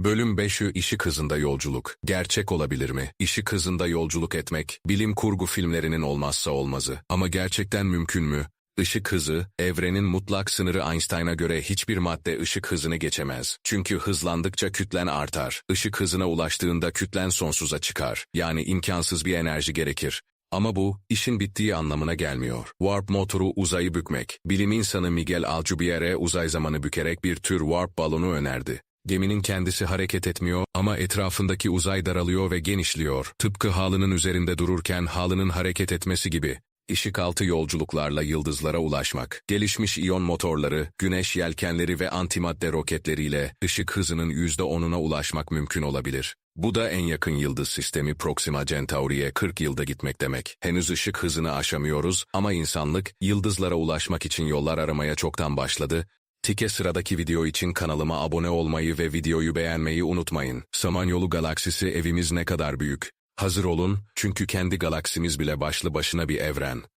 Bölüm 5'ü Işık Hızında Yolculuk. Gerçek olabilir mi? Işık hızında yolculuk etmek, bilim kurgu filmlerinin olmazsa olmazı. Ama gerçekten mümkün mü? Işık hızı, evrenin mutlak sınırı Einstein'a göre hiçbir madde ışık hızını geçemez. Çünkü hızlandıkça kütlen artar. Işık hızına ulaştığında kütlen sonsuza çıkar. Yani imkansız bir enerji gerekir. Ama bu, işin bittiği anlamına gelmiyor. Warp motoru uzayı bükmek. Bilim insanı Miguel Alcubierre uzay zamanı bükerek bir tür warp balonu önerdi. Geminin kendisi hareket etmiyor ama etrafındaki uzay daralıyor ve genişliyor. Tıpkı halının üzerinde dururken halının hareket etmesi gibi. Işık altı yolculuklarla yıldızlara ulaşmak. Gelişmiş iyon motorları, güneş yelkenleri ve antimadde roketleriyle ışık hızının %10'una ulaşmak mümkün olabilir. Bu da en yakın yıldız sistemi Proxima Centauri'ye 40 yılda gitmek demek. Henüz ışık hızını aşamıyoruz ama insanlık yıldızlara ulaşmak için yollar aramaya çoktan başladı. Tike sıradaki video için kanalıma abone olmayı ve videoyu beğenmeyi unutmayın. Samanyolu galaksisi evimiz ne kadar büyük. Hazır olun çünkü kendi galaksimiz bile başlı başına bir evren.